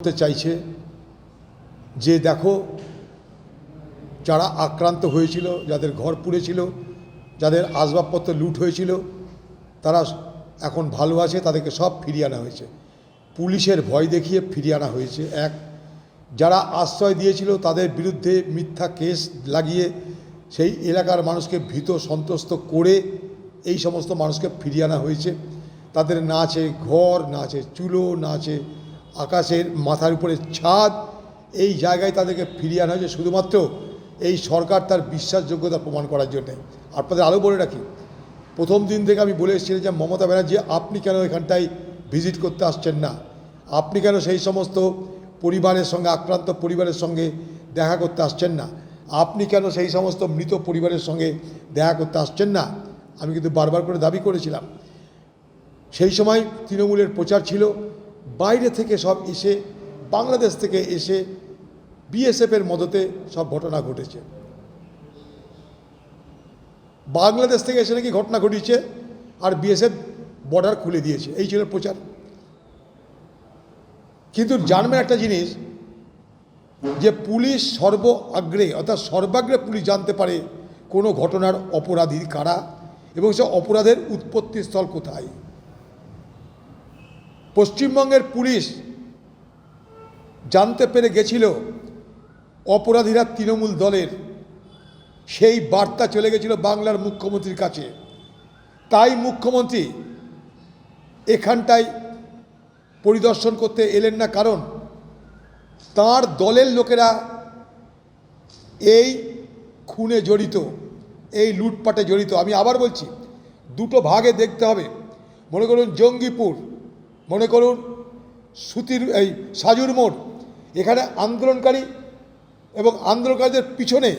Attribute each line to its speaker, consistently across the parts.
Speaker 1: করতে চাইছে যে দেখো যারা আক্রান্ত হয়েছিল, যাদের ঘর পুড়েছিল, যাদের আসবাবপত্র লুট হয়েছিল, তারা এখন ভালো আছে, তাদেরকে সব ফিরিয়ে আনা হয়েছে। পুলিশের ভয় দেখিয়ে ফিরিয়ে আনা হয়েছে, এক। যারা আশ্রয় দিয়েছিল, তাদের বিরুদ্ধে মিথ্যা কেস লাগিয়ে সেই এলাকার মানুষকে ভীত সন্ত্রস্ত করে এই সমস্ত মানুষকে ফিরিয়ে আনা হয়েছে। তাদের না আছে ঘর, না আছে চুলো, না আছে আকাশের মাথার উপরে ছাদ, এই জায়গায় তাদেরকে ফিরিয়ে আনা হয়েছে শুধুমাত্র এই সরকার তার বিশ্বাসযোগ্যতা প্রমাণ করার জন্যে। আপনাদের আরও বলে রাখি, প্রথম দিন থেকে আমি বলে এসেছিলাম যে, মমতা ব্যানার্জি, আপনি কেন এখানটায় ভিজিট করতে আসছেন না? আপনি কেন সেই সমস্ত পরিবারের সঙ্গে, আক্রান্ত পরিবারের সঙ্গে দেখা করতে আসছেন না? আপনি কেন সেই সমস্ত মৃত পরিবারের সঙ্গে দেখা করতে আসছেন না? আমি কিন্তু বারবার করে দাবি করেছিলাম। সেই সময় তৃণমূলের প্রচার ছিল বাইরে থেকে সব এসে, বাংলাদেশ থেকে এসে বিএসএফের মদতে সব ঘটনা ঘটেছে। বাংলাদেশ থেকে এসে নাকি ঘটনা ঘটিয়েছে আর বিএসএফ বর্ডার খুলে দিয়েছে। এই ছিল প্রচার। কিন্তু জানবেন একটা জিনিস, যে পুলিশ সর্ব আগ্রে অর্থাৎ সর্বাগ্রে পুলিশ জানতে পারে কোনো ঘটনার অপরাধী কারা এবং সে অপরাধের উৎপত্তিস্থল কোথায়। পশ্চিমবঙ্গের পুলিশ জানতে পেরে গেছিল অপরাধীরা তৃণমূল দলের। সেই বার্তা চলে গেছিল বাংলার মুখ্যমন্ত্রীর কাছে। তাই মুখ্যমন্ত্রী এখানটায় পরিদর্শন করতে এলেন না কারণ তার দলের লোকেরা এই খুনে জড়িত, এই লুটপাটে জড়িত। আমি আবার বলছি, দুটো ভাগে দেখতে হবে। মনে করুন জঙ্গিপুর মনে করুন, সুতির, এই সাজুর মোড়। এখানে আন্দোলনকারী এবং আন্দোলনকারীদের পিছনে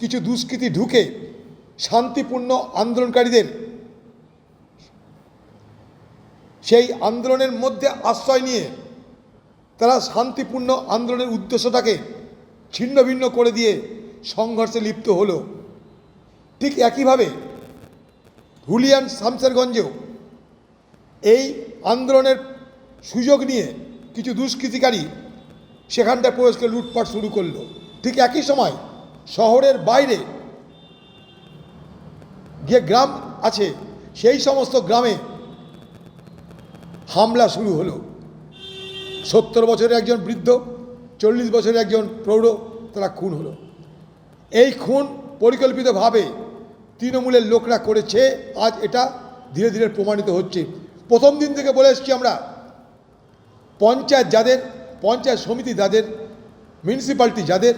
Speaker 1: কিছু দুষ্কৃতি ঢুকে শান্তিপূর্ণ আন্দোলনকারীদের সেই আন্দোলনের মধ্যে আশ্রয় নিয়ে তারা শান্তিপূর্ণ আন্দোলনের উদ্দেশ্যটাকে ছিন্ন ভিন্ন করে দিয়ে সংঘর্ষে লিপ্ত হলো। ঠিক একইভাবে হুলিয়ান শামসেরগঞ্জেও এই আন্দোলনের সুযোগ নিয়ে কিছু দুষ্কৃতিকারী সেখানটায় প্রবেশ করে লুটপাট শুরু করল। ঠিক একই সময় শহরের বাইরে যে গ্রাম আছে, সেই সমস্ত গ্রামে হামলা শুরু হলো। সত্তর বছরের একজন বৃদ্ধ, চল্লিশ বছরের একজন প্রৌঢ়, তারা খুন হলো। এই খুন পরিকল্পিতভাবে তৃণমূলের লোকরা করেছে। আজ এটা ধীরে ধীরে প্রমাণিত হচ্ছে। প্রথম দিন থেকে বলে এসেছি আমরা পঞ্চায়েত যাদের, পঞ্চায়েত সমিতি যাদের মিউনিসিপ্যালিটি যাদের,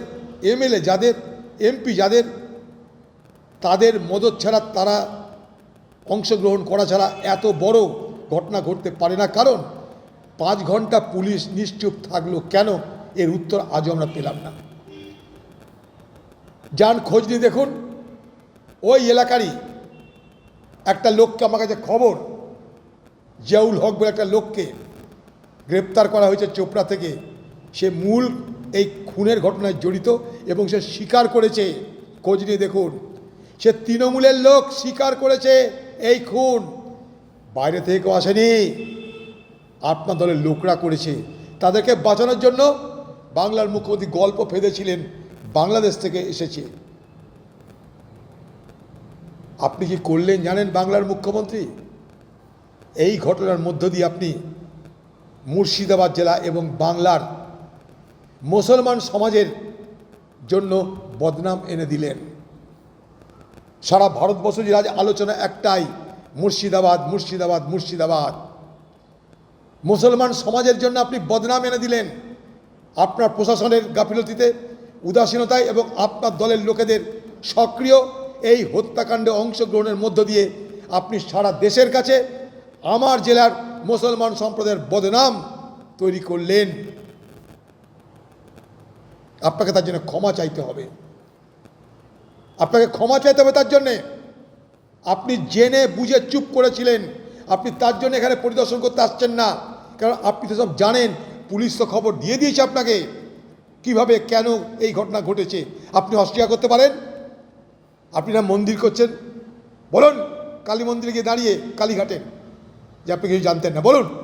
Speaker 1: এমএলএ যাদের, এমপি যাদের, তাদের মদত ছাড়া তারা অংশগ্রহণ করা ছাড়া এত বড় ঘটনা ঘটতে পারে না। কারণ পাঁচ ঘণ্টা পুলিশ নিশ্চুপ থাকল কেন? এর উত্তর আজও আমরা পেলাম না। যান খোঁজ নিয়ে দেখুন, ওই এলাকারই একটা লোককে আমার কাছে খবর, জিয়াউল হক বলে একটা লোককে গ্রেপ্তার করা হয়েছে চোপড়া থেকে। সে মূল এই খুনের ঘটনায় জড়িত এবং সে স্বীকার করেছে। খোঁজ নিয়ে দেখুন। সে তৃণমূলের লোক স্বীকার করেছে এই খুন। বাইরে থেকে কেউ আসেনি। আপনার দলের লোকরা করেছে। তাদেরকে বাঁচানোর জন্য বাংলার মুখ্যমন্ত্রী গল্প ফেঁদেছিলেন। বাংলাদেশ থেকে এসেছে। আপনি কি করলেন জানেন বাংলার মুখ্যমন্ত্রী? এই ঘটনার মধ্য দিয়ে আপনি মুর্শিদাবাদ জেলা এবং বাংলার মুসলমান সমাজের জন্য বদনাম এনে দিলেন। সারা ভারতবর্ষ আজ আলোচনা একটাই, মুর্শিদাবাদ মুর্শিদাবাদ মুর্শিদাবাদ। মুসলমান সমাজের জন্য আপনি বদনাম এনে দিলেন। আপনার প্রশাসনের গাফিলতিতে, উদাসীনতায় এবং আপনার দলের লোকেদের সক্রিয় এই হত্যাকাণ্ডে অংশগ্রহণের মধ্য দিয়ে আপনি সারা দেশের কাছে, আমার জেলার মুসলমান সম্প্রদায়ের বদনাম তৈরি করলেন। আপনাকে তার জন্য ক্ষমা চাইতে হবে। আপনাকে ক্ষমা চাইতে হবে তার জন্যে। আপনি জেনে বুঝে চুপ করেছিলেন। আপনি তার জন্য এখানে পরিদর্শন করতে আসছেন না। কারণ আপনি তো সব জানেন, পুলিশ তো খবর দিয়ে দিয়েছে আপনাকে। কীভাবে, কেন এই ঘটনা ঘটেছে? আপনি অস্বীকার করতে পারেন? আপনি না মন্দির করছেন? বলুন, কালী মন্দিরে গিয়ে দাঁড়িয়ে কালীঘাটে যে আপনি কিছু জানতেন না। বলুন।